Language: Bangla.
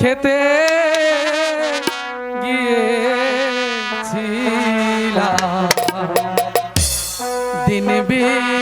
খেতে গিয়েছিলাম। দিন বিয়ে